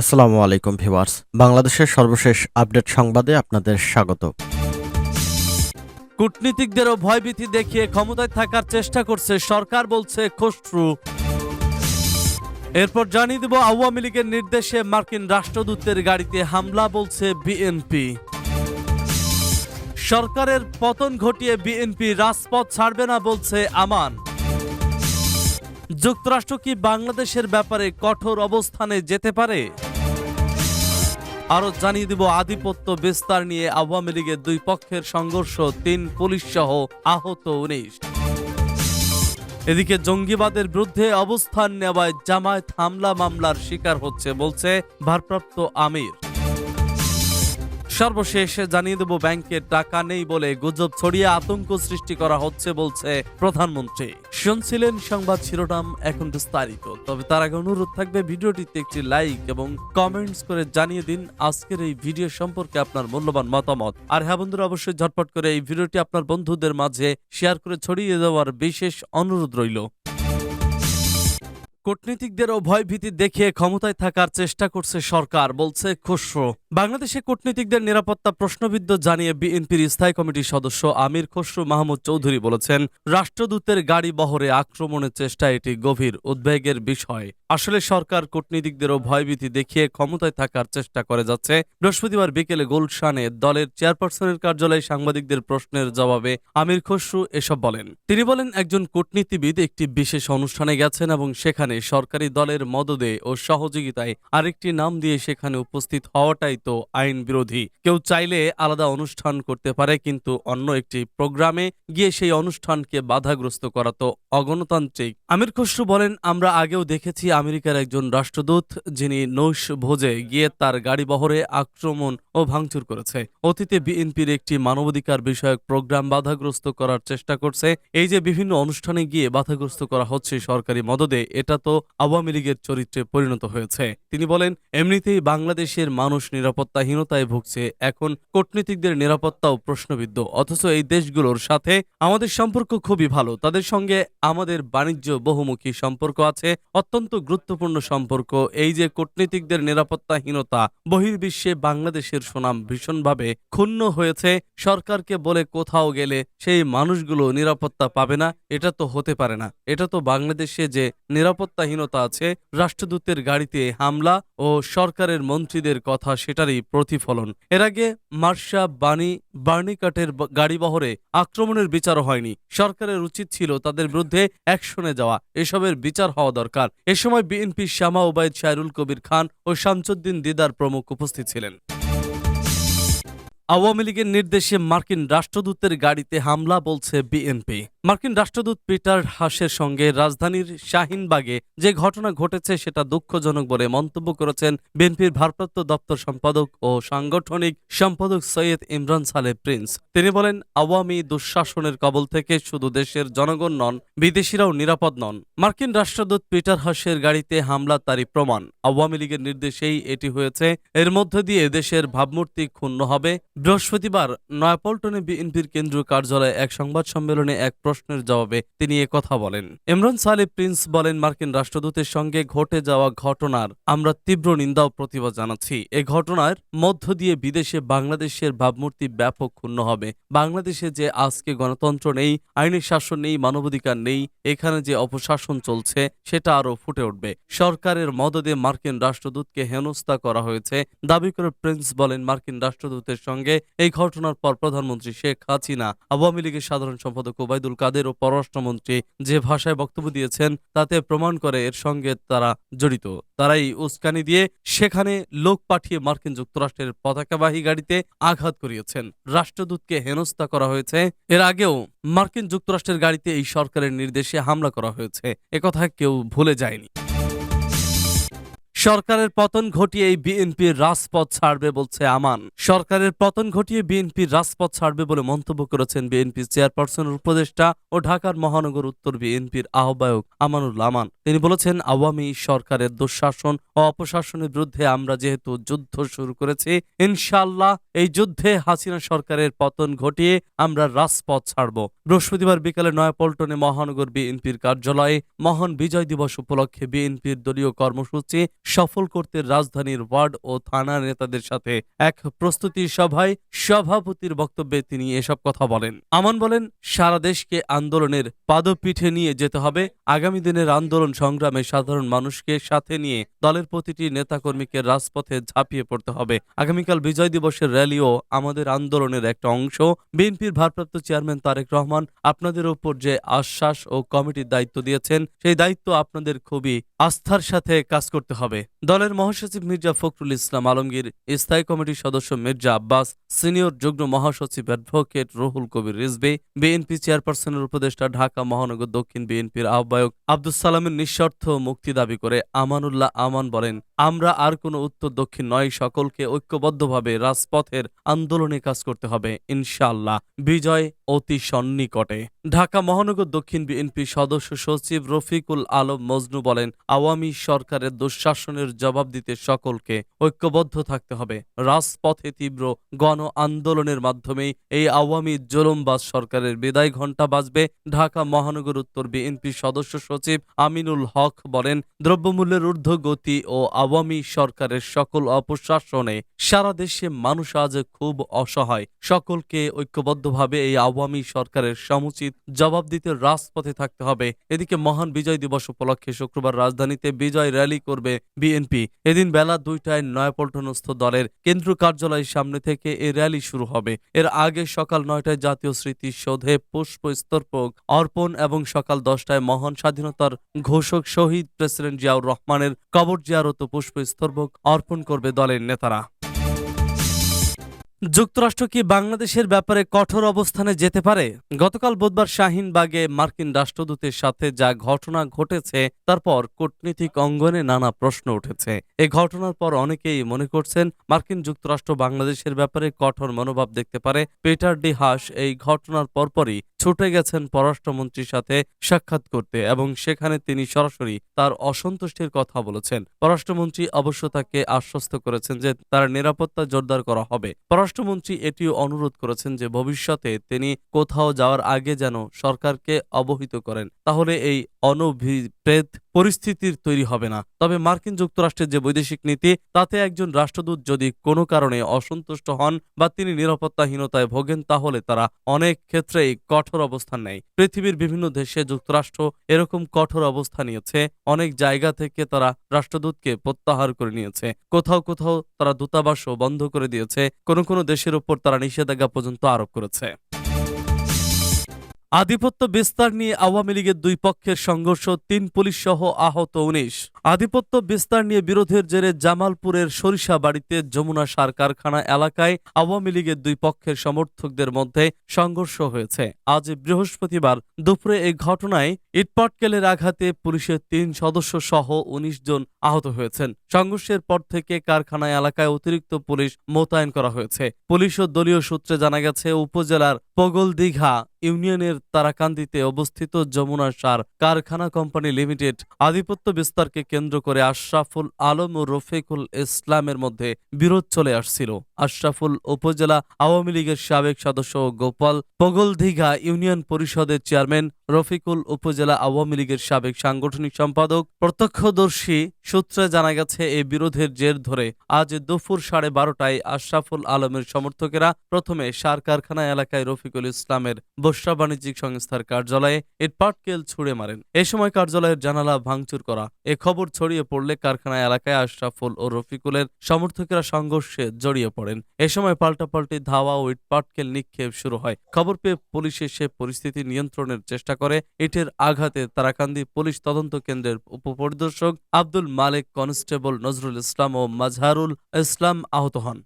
আসসালামু আলাইকুম ভিউয়ার্স। বাংলাদেশের সর্বশেষ আপডেট সংবাদে আপনাদের স্বাগত। কূটনীতিকদেরও ভয়ভীতি দেখিয়ে ক্ষমতায় থাকার চেষ্টা করছে সরকার বলছে খসরু। এরপর জানিয়ে দেব, আওয়ামী লীগের নির্দেশে মার্কিন রাষ্ট্রদূতের গাড়িতে হামলা বলছে বিএনপি। সরকারের পতন ঘটিয়ে বিএনপি রাজপথ ছাড়বে না বলছে আমান। যুক্তরাষ্ট্র কি বাংলাদেশের ব্যাপারে কঠোর অবস্থানে যেতে পারে? আরও জানিয়ে দিব আধিপত্য বিস্তার নিয়ে আওয়ামী লীগের দুই পক্ষের সংঘর্ষ, তিন পুলিশ সহ আহত উনিশ। এদিকে জঙ্গিবাদের বিরুদ্ধে অবস্থান নেওয়ায় জামায়াত হামলা মামলার শিকার হচ্ছে, বলছে ভারপ্রাপ্ত আমির। সর্বশেষ জানিয়ে দেব, ব্যাংকে টাকা নেই বলে গুজব ছড়িয়ে আতঙ্ক সৃষ্টি করা হচ্ছে বলছে প্রধানমন্ত্রী। শুনছিলেন সংবাদ শিরোনাম এখন বিস্তারিত। তবে তার আগে অনুরোধ থাকবে, ভিডিওটিতে একটি লাইক এবং কমেন্টস করে জানিয়ে দিন আজকের এই ভিডিও সম্পর্কে আপনার মূল্যবান মতামত। আর হ্যাঁ বন্ধুরা, অবশ্যই ঝটপট করে এই ভিডিওটি আপনার বন্ধুদের মাঝে শেয়ার করে ছড়িয়ে দেওয়ার বিশেষ অনুরোধ রইল। কূটনীতিকদেরও ভয়ভীতি দেখিয়ে ক্ষমতায় থাকার চেষ্টা করছে সরকার, বলছে খসরু। বাংলাদেশে কূটনীতিকদের নিরাপত্তা প্রশ্নবিদ্ধ জানিয়ে বিএনপির স্থায়ী কমিটির সদস্য আমির খসরু মাহমুদ চৌধুরী বলেছেন, রাষ্ট্রদূতের গাড়ি বহরে আক্রমণের চেষ্টা এটি গভীর উদ্বেগের বিষয়। আসলে সরকার কূটনীতিকদেরও ভয়ভীতি দেখিয়ে ক্ষমতায় থাকার চেষ্টা করে যাচ্ছে। বৃহস্পতিবার বিকেলে গুলশানে দলের চেয়ারপারসনের কার্যালয়ে সাংবাদিকদের প্রশ্নের জবাবে আমির খসরু এসব বলেন। তিনি বলেন, একজন কূটনীতিবিদ একটি বিশেষ অনুষ্ঠানে গেছেন এবং সেখানে সরকারি দলের মদদে ও সহযোগিতায় আরেকটি নাম দিয়ে সেখানে উপস্থিত হওয়াটাই তো আইন বিরোধী। কেউ চাইলে আলাদা অনুষ্ঠান করতে পারে, কিন্তু অন্য একটি প্রোগ্রামে গিয়ে সেই অনুষ্ঠানকে বাধাগ্রস্ত করা তো অগণতান্ত্রিক। আমির খসরু বলেন, আমরা আগেও দেখেছি আমেরিকার একজন রাষ্ট্রদূত যিনি নৌশ ভোজে গিয়ে তার গাড়ি বহরে আক্রমণ ও ভাঙচুর করেছে। অতীতে বিএনপির একটি মানবাধিকার বিষয়ক প্রোগ্রাম বাধাগ্রস্ত করার চেষ্টা করছে। এই যে বিভিন্ন অনুষ্ঠানে গিয়ে বাধাগ্রস্ত করা হচ্ছে সরকারি মদদে, এটা তো আওয়ামী লীগের চরিত্রে পরিণত হয়েছে। তিনি বলেন, এমনিতেই বাংলাদেশের মানুষ নিরাপত্তাহীনতায় ভুগছে। এখন কূটনীতিকদের নিরাপত্তাও প্রশ্নবিদ্ধ। অথচ এই দেশগুলোর সাথে আমাদের সম্পর্ক খুবই ভালো। তাদের সঙ্গে আমাদের বাণিজ্য বহুমুখী সম্পর্ক আছে। অত্যন্ত গুরুত্বপূর্ণ সম্পর্ক। এই যে কূটনীতিকদের নিরাপত্তাহীনতা, বহির্বিশ্বে বাংলাদেশের সুনাম ভীষণভাবে ক্ষুণ্ণ হয়েছে। সরকারকে বলে কোথাও গেলে সেই মানুষগুলো নিরাপত্তা পাবে না। এটা তো হতে পারে না। এটা তো বাংলাদেশে যে নিরাপত্তাহীনতা আছে, রাষ্ট্রদূতের গাড়িতে হামলা ও সরকারের মন্ত্রীদের কথা সেটারই প্রতিফলন। এর আগে মার্শা বাণী বার্নিকাটের গাড়িবহরে আক্রমণের বিচারও হয়নি। সরকারের উচিত ছিল তাদের বিরুদ্ধে অ্যাকশনে যাওয়া। এসবের বিচার হওয়া দরকার। এ সময় বিএনপির শ্যামা ওবায়দ শাহরুল কবির খান ও শামসুদ্দিন দিদার প্রমুখ উপস্থিত ছিলেন। আওয়ামী লীগের নির্দেশে মার্কিন রাষ্ট্রদূতের গাড়িতে হামলা বলছে বিএনপি। মার্কিন রাষ্ট্রদূত পিটার হাসের সঙ্গে রাজধানীর শাহিনবাগে যে ঘটনা ঘটেছে সেটা দুঃখজনক বলে মন্তব্য করেছেন বিএনপির ভারপ্রাপ্ত দপ্তর সম্পাদক ও সাংগঠনিক সম্পাদক সৈয়দ ইমরান সালে প্রিন্স। তিনি বলেন, আওয়ামী দুঃশাসনের কবল থেকে শুধু দেশের জনগণ নন, বিদেশিরাও নিরাপদ নন। মার্কিন রাষ্ট্রদূত পিটার হাসের গাড়িতে হামলা তারই প্রমাণ। আওয়ামী লীগের নির্দেশেই এটি হয়েছে। এর মধ্য দিয়ে দেশের ভাবমূর্তি ক্ষুণ্ণ হবে। বৃহস্পতিবার নয়াপল্টনে বিএনপির কেন্দ্রীয় কার্যালয়ে এক সংবাদ সম্মেলনে এক প্রশ্নের জবাবে তিনি কথা বলেন। ইমরান সালে প্রিন্স বলেন, মার্কিন রাষ্ট্রদূতের সঙ্গে ঘটে যাওয়া ঘটনার আমরা তীব্র নিন্দা ও প্রতিবাদ জানাচ্ছি। এ ঘটনার মধ্য দিয়ে বিদেশে বাংলাদেশের ভাবমূর্তি ব্যাপক ক্ষুণ্ণ হবে। বাংলাদেশে যে আজকে গণতন্ত্র নেই, আইনি শাসন নেই, মানবাধিকার নেই, এখানে যে অপশাসন চলছে, সেটা আরও ফুটে উঠবে। সরকারের মদদে মার্কিন রাষ্ট্রদূতকে হেনস্থা করা হয়েছে। দাবি করে প্রিন্স বলেন, মার্কিন রাষ্ট্রদূতের সঙ্গে এই ঘটনার পর প্রধানমন্ত্রী শেখ হাসিনা, আওয়ামী লীগের সাধারণ সম্পাদক ওবায়দুল কাদের ও পররাষ্ট্রমন্ত্রী যে ভাষায় বক্তব্য দিয়েছেন তাতে প্রমাণ করে এর সঙ্গে তারা জড়িত। তারাই উস্কানি দিয়ে সেখানে লোক পাঠিয়ে মার্কিন যুক্তরাষ্ট্রের পতাকাবাহী গাড়িতে আঘাত করিয়েছেন। রাষ্ট্রদূতকে হেনস্থা করা হয়েছে। এর আগেও মার্কিন যুক্তরাষ্ট্রের গাড়িতে এই সরকারের নির্দেশে হামলা করা হয়েছে। একথা কেউ ভুলে যায়নি। সরকারের পতন ঘটিয়ে এই বিএনপির রাজপথ ছাড়বে বলছে আমান। সরকারের পতন ঘটিয়ে বিএনপির রাজপথ ছাড়বে বলে মন্তব্য করেছেন বিএনপির চেয়ারপারসনের উপদেষ্টা ও ঢাকার মহানগর উত্তর বিএনপির আহ্বায়ক আমানুল আমান। তিনি বলেছেন, আওয়ামী সরকারের দুঃশাসন ও অপশাসনের বিরুদ্ধে আমরা যেহেতু যুদ্ধ শুরু করেছি ইনশাল্লাহ এই যুদ্ধে হাসিনা সরকারের পতন ঘটিয়ে আমরা রাজপথ ছাড়ব। বৃহস্পতিবার বিকালে নয়াপল্টনে মহানগর বিএনপির কার্যালয়ে মহান বিজয় দিবস উপলক্ষে বিএনপির দলীয় কর্মসূচি সফল করতে রাজধানীর ওয়ার্ড ও থানা নেতাদের সাথে এক প্রস্তুতি সভায় সভাপতির বক্তব্যে তিনি এসব কথা বলেন। আমান বলেন, সারা দেশকে আন্দোলনের পাদপীঠে নিয়ে যেতে হবে। আগামী দিনের আন্দোলন সংগ্রামে সাধারণ মানুষকে সাথে নিয়ে দলের প্রতিটি নেতাকর্মীকে রাজপথে ঝাঁপিয়ে পড়তে হবে। আগামীকাল বিজয় দিবসের র্যালিও আমাদের আন্দোলনের একটা অংশ। বিএনপির ভারপ্রাপ্ত চেয়ারম্যান তারেক রহমান আপনাদের উপর যে আশ্বাস ও কমিটির দায়িত্ব দিয়েছেন, সেই দায়িত্ব আপনাদের খুবই আস্থার সাথে কাজ করতে হবে। দলের মহাসচিব মির্জা ফখরুল ইসলাম আলমগীর, স্থায়ী কমিটির সদস্য মির্জা আব্বাস, সিনিয়র যুগ্ম মহাসচিব অ্যাডভোকেট রুহুল কবির রিজভি, বিএনপি চেয়ারপারসনের উপদেষ্টা ঢাকা মহানগর দক্ষিণ বিএনপির আহ্বায়ক আব্দুস সালামের নিঃশর্ত মুক্তি দাবি করে আমানুল্লাহ আমান বলেন, আমরা আর কোনো উত্তর দক্ষিণ নয়, সকলকে ঐক্যবদ্ধভাবে রাজপথের আন্দোলনে কাজ করতে হবে, ইনশাআল্লাহ। বিজয় অতি সন্নিকটে। ঢাকা মহানগর দক্ষিণ বিএনপি সদস্য সচিব রফিকুল আলম মজনু বলেন, আওয়ামী সরকারের দুঃশাসনের জবাব দিতে সকলকে ঐক্যবদ্ধ থাকতে হবে। রাজপথে তীব্র গণ আন্দোলনের মাধ্যমেই এই আওয়ামী জুলুমবাজ সরকারের বিদায় ঘণ্টা বাজবে। ঢাকা মহানগর উত্তর বিএনপি সদস্য সচিব আমিনুল হক বলেন, দ্রব্যমূল্যের ঊর্ধ্বগতি ও আওয়ামী সরকারের সকল অপশাসনে সারা দেশে মানুষ আজ খুব অসহায়। সকলকে ঐক্যবদ্ধভাবে এই আওয়ামী সরকারের সমুচিত জবাব দিতে রাজপথে থাকতে হবে। এদিকে মহান বিজয় দিবস উপলক্ষে শুক্রবার রাজধানীতে বিজয় র্যালি করবে বিএনপি। এদিন বেলা দুইটায় নয়াপল্টনস্থ দলের কেন্দ্র কার্যালয়ের সামনে থেকে এই র্যালি শুরু হবে। এর আগে সকাল নয়টায় জাতীয় স্মৃতিসৌধে পুষ্প স্তর্পক অর্পণ এবং সকাল দশটায় মহান স্বাধীনতার ঘোষক শহীদ প্রেসিডেন্ট জিয়াউর রহমানের কবর জিয়ারত পুষ্প স্তর্পক অর্পণ করবে দলের নেতারা। যুক্তরাষ্ট্র কি বাংলাদেশের ব্যাপারে কঠোর অবস্থানে যেতে পারে? গতকাল বুধবার শাহিনবাগে মার্কিন রাষ্ট্রদূতের সাথে যা ঘটনা ঘটেছে, তারপর কূটনীতিক অঙ্গনে নানা প্রশ্ন উঠেছে। এই ঘটনার পর অনেকেই মনে করছেন, মার্কিন যুক্তরাষ্ট্র বাংলাদেশের ব্যাপারে কঠোর মনোভাব দেখতে পারে। পেটার ডি হাস এই ঘটনার পরপরই ছুটে গেছেন পররাষ্ট্রমন্ত্রীর সাথে সাক্ষাৎ করতে এবং সেখানে তিনি সরাসরি তার অসন্তুষ্টির কথা বলেছেন। পররাষ্ট্রমন্ত্রী অবশ্য তাকে আশ্বস্ত করেছেন যে তার নিরাপত্তা জোরদার করা হবে। পররাষ্ট্রমন্ত্রী এটিও অনুরোধ করেছেন যে ভবিষ্যতে তিনি কোথাও যাওয়ার আগে যেন সরকারকে অবহিত করেন। তাহলে এই অনভিপ্রেত পরিস্থিতির তৈরি হবে না। তবে মার্কিন যুক্তরাষ্ট্রের যে বৈদেশিক নীতি, তাতে একজন রাষ্ট্রদূত যদি কোনো কারণে অসন্তুষ্ট হন বা তিনি নিরাপত্তাহীনতায় ভোগেন, তাহলে তারা অনেক ক্ষেত্রেই কঠোর অবস্থান নেয়। পৃথিবীর বিভিন্ন দেশে যুক্তরাষ্ট্র এরকম কঠোর অবস্থা নিয়েছে। অনেক জায়গা থেকে তারা রাষ্ট্রদূতকে প্রত্যাহার করে নিয়েছে। কোথাও কোথাও তারা দূতাবাসও বন্ধ করে দিয়েছে। কোনো কোনো দেশের উপর তারা নিষেধাজ্ঞা পর্যন্ত আরোপ করেছে। আধিপত্য বিস্তার নিয়ে আওয়ামী লীগের দুই পক্ষের সংঘর্ষ, তিন পুলিশ সহ আহত উনিশ। আধিপত্য বিস্তার নিয়ে বিরোধের জেরে জামালপুরের সরিষা বাড়িতে যমুনা সার কারখানা এলাকায় আওয়ামী লীগের দুই পক্ষের সমর্থকদের মধ্যে সংঘর্ষ হয়েছে। আজ বৃহস্পতিবার দুপুরে এই ঘটনায় ইটপটকেলের আঘাতে পুলিশের তিন সদস্য সহ উনিশ জন আহত হয়েছেন। সংঘর্ষের পর থেকে কারখানা এলাকায় অতিরিক্ত পুলিশ মোতায়েন করা হয়েছে। পুলিশ ও দলীয় সূত্রে জানা গেছে, উপজেলার পগলদিঘা ইউনিয়নের তারাকান্দিতে অবস্থিত যমুনা সার কারখানা কোম্পানি লিমিটেড আধিপত্য বিস্তারকে কেন্দ্র করে আশরাফুল আলম ও রফিকুল ইসলামের মধ্যে বিরোধ চলে আসছিল। আশরাফুল উপজেলা আওয়ামী লীগের সাবেক সদস্য গোপাল পগলদিঘা ইউনিয়ন পরিষদের চেয়ারম্যান রফিকুল উপজেলা আওয়ামী লীগের সাবেক সাংগঠনিক সম্পাদক, প্রত্যক্ষদর্শী সূত্রে জানা গেছে এই বিরোধের জের ধরে আজ দুপুর সাড়ে বারোটায় আশরাফুল আলমের সমর্থকেরা প্রথমে সার কারখানা এলাকায় রফিকুল ইসলামের বসরা বাণিজ্যিক সংস্থার কার্যালয়ে ইটপাটকেল ছুড়ে মারেন। এ সময় কার্যালয়ের জানালা ভাঙচুর করা। এ খবর ছড়িয়ে পড়লে কারখানা এলাকায় আশরাফুল ও রফিকুলের সমর্থকেরা সংঘর্ষে জড়িয়ে পড়েন। এ সময় পাল্টাপাল্টি ধাওয়া ও ইটপাটকেল নিক্ষেপ শুরু হয়। খবর পেয়ে পুলিশ এসে পরিস্থিতি নিয়ন্ত্রণের চেষ্টা করে ইটের আঘাতে তারাকান্দি পুলিশ তদন্ত কেন্দ্রের উপপরিদর্শক আব্দুল মালিক কনস্টেবল নজরুল ইসলাম ও মাজহারুল ইসলাম আহত হন।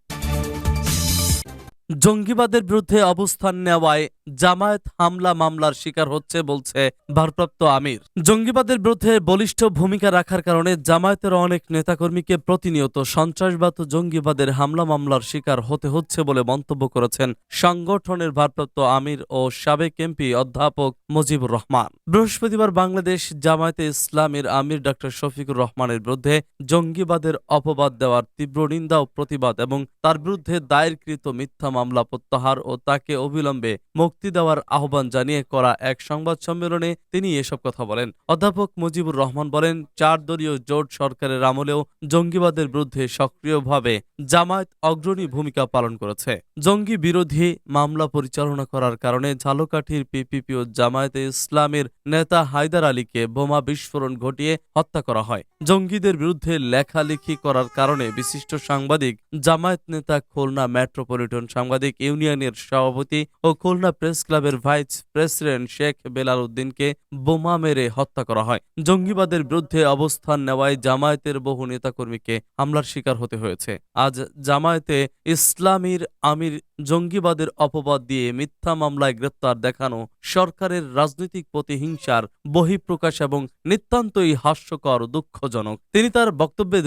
জঙ্গিবাদের বিরুদ্ধে অবস্থান নেওয়ায় জামায়াত হামলা মামলার শিকার হচ্ছে বলছে ভারপ্রাপ্ত আমির। জঙ্গিবাদের বিরুদ্ধে বলিষ্ঠ ভূমিকা রাখার কারণে জামায়াতের অনেক নেতাকর্মীকে প্রতিনিয়ত সন্ত্রাসবাদ জঙ্গিবাদের হামলা মামলার শিকার হতে হচ্ছে বলে মন্তব্য করেছেন সংগঠনের ভারপ্রাপ্ত আমির ও সাবেক এমপি অধ্যাপক মুজিবুর রহমান। বৃহস্পতিবার বাংলাদেশ জামায়াতে ইসলামের আমির ডক্টর শফিকুর রহমানের বিরুদ্ধে জঙ্গিবাদের অপবাদ দেওয়ার তীব্র নিন্দা ও প্রতিবাদ এবং তার বিরুদ্ধে দায়েরকৃত মিথ্যা মামলা প্রত্যাহার ও তাকে অবিলম্বে মুক্তি দেওয়ার আহ্বান জানিয়ে করা এক সংবাদ সম্মেলনে তিনি এসব কথা বলেন। অধ্যাপক মুজিবুর রহমান বলেন, চার দলীয় জোট সরকারের আমলেও জঙ্গিবাদের বিরুদ্ধে সক্রিয়ভাবে জামায়াত অগ্রণী ভূমিকা পালন করেছে। জঙ্গি বিরোধী মামলা পরিচালনা করার কারণে ঝালকাঠির পিপিপি ও জামায়াতে ইসলামের নেতা হায়দার আলীকে বোমা বিস্ফোরণ ঘটিয়ে হত্যা করা হয়। জঙ্গিদের বিরুদ্ধে লেখালেখি করার কারণে বিশিষ্ট সাংবাদিক, জামায়াত নেতা খুলনা মেট্রোপলিটন সাংবাদিক ইউনিয়নের সভাপতি ও খুলনা প্রেস ক্লাবের ভাইস প্রেসিডেন্ট শেখ বেলাল উদ্দিনকে বোমা মেরে হত্যা করা হয়। জঙ্গিবাদের বিরুদ্ধে অবস্থান নেওয়ায় জামায়াতের বহু নেতাকর্মীকে হামলার শিকার হতে হয়েছে। আজ জামায়াতে ইসলামীর আমির জঙ্গিবাদের অপবাদ দিয়ে মিথ্যা মামলায় গ্রেপ্তার দেখানো সরকারের রাজনৈতিক প্রতিহিংসার বহিঃপ্রকাশ এবং নিতান্তই হাস্যকর, দুঃখজনক। তিনি তার বক্তব্যে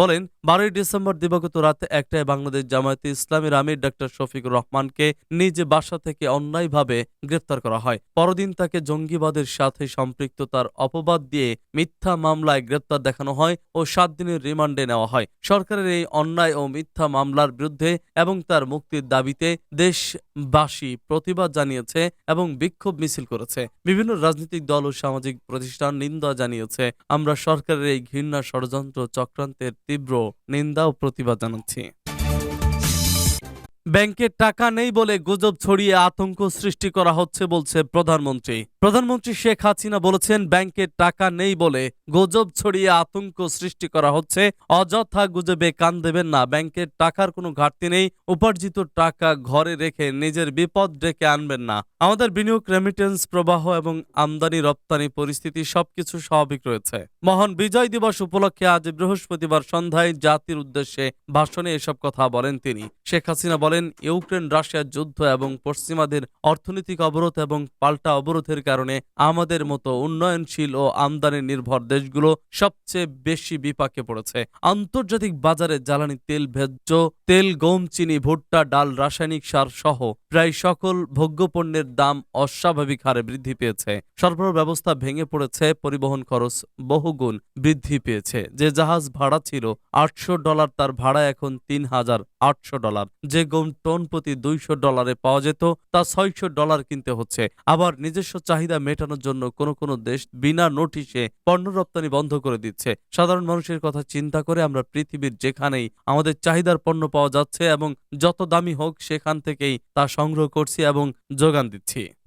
বলেন বারোই ডিসেম্বর দিবাগত রাতে একটায় বাংলাদেশ জামায়াতে ইসলামের আমির ডক্টর শফিকুর রহমানকে নিজ বাসা থেকে অন্যায়ভাবে গ্রেপ্তার করা হয়। পরদিন তাকে জঙ্গিবাদের সাথে সম্পৃক্ততার অপবাদ দিয়ে মিথ্যা মামলায় গ্রেপ্তার দেখানো হয় ও সাত দিনের রিমান্ডে নেওয়া হয়। সরকারের এই অন্যায় ও মিথ্যা মামলার বিরুদ্ধে এবং তার মুক্তির দাবিতে দেশবাসী প্রতিবাদ জানিয়েছে এবং বিক্ষোভ মিছিল করেছে। বিভিন্ন রাজনৈতিক দল ও সামাজিক প্রতিষ্ঠান নিন্দা জানিয়েছে। আমরা সরকারের এই ঘৃণা ষড়যন্ত্র চক্রান্তের তীব্র নিন্দা ও প্রতিবাদ জানাচ্ছি। ব্যাংকে টাকা নেই বলে গুজব ছড়িয়ে আতঙ্ক সৃষ্টি করা হচ্ছে বলছে প্রধানমন্ত্রী। প্রধানমন্ত্রী শেখ হাসিনা বলেছেন, ব্যাংকে টাকা নেই বলে গুজব ছড়িয়ে আতঙ্ক সৃষ্টি করা হচ্ছে। অযথা গুজবে কান দেবেন না। ব্যাংকের টাকার কোনো ঘাটতি নেই। উপার্জিত টাকা ঘরে রেখে নিজের বিপদ ডেকে আনবেন না। আমাদের বিনিয়োগ রেমিটেন্স প্রবাহ এবং আমদানি, রপ্তানি পরিস্থিতি সবকিছু স্বাভাবিক রয়েছে। মহান বিজয় দিবস উপলক্ষে আজ বৃহস্পতিবার সন্ধ্যায় জাতির উদ্দেশ্যে ভাষণে এসব কথা বলেন তিনি। শেখ হাসিনা বলেন ইউক্রেন রাশিয়ার যুদ্ধ এবং পশ্চিমাদের অর্থনৈতিক অবরোধ এবং পাল্টা অবরোধের কারণে আমাদের মতো উন্নয়নশীল ও আমদানি নির্ভর দেশগুলো সবচেয়ে বেশি বিপাকে পড়েছে। আন্তর্জাতিক বাজারে জ্বালানি তেল ভেজ্য, তেল, গম, চিনি, ভুট্টা, ডাল, রাসায়নিক সার সহ প্রায় সকল ভোগ্যপণ্যের দাম অস্বাভাবিক হারে বৃদ্ধি পেয়েছে। সরবরাহ ব্যবস্থা ভেঙে পড়েছে, পরিবহন খরচ বহুগুণ বৃদ্ধি পেয়েছে। যে জাহাজ ভাড়া ছিল আটশো ডলার, তার ভাড়া এখন তিন হাজার আটশো ডলার। যে গম টন প্রতি দুইশো ডলারে পাওয়া যেত, তা ছয়শো ডলার কিনতে হচ্ছে। আবার নিজস্ব চাহিদা মেটানোর জন্য কোন কোন দেশ বিনা নোটিশে পণ্য রপ্তানি বন্ধ করে দিচ্ছে। সাধারণ মানুষের কথা চিন্তা করে আমরা পৃথিবীর যেখানেই আমাদের চাহিদার পণ্য পাওয়া যাচ্ছে এবং যত দামি হোক সেখান থেকেই তা সংগ্রহ করছি এবং যোগান দিচ্ছি।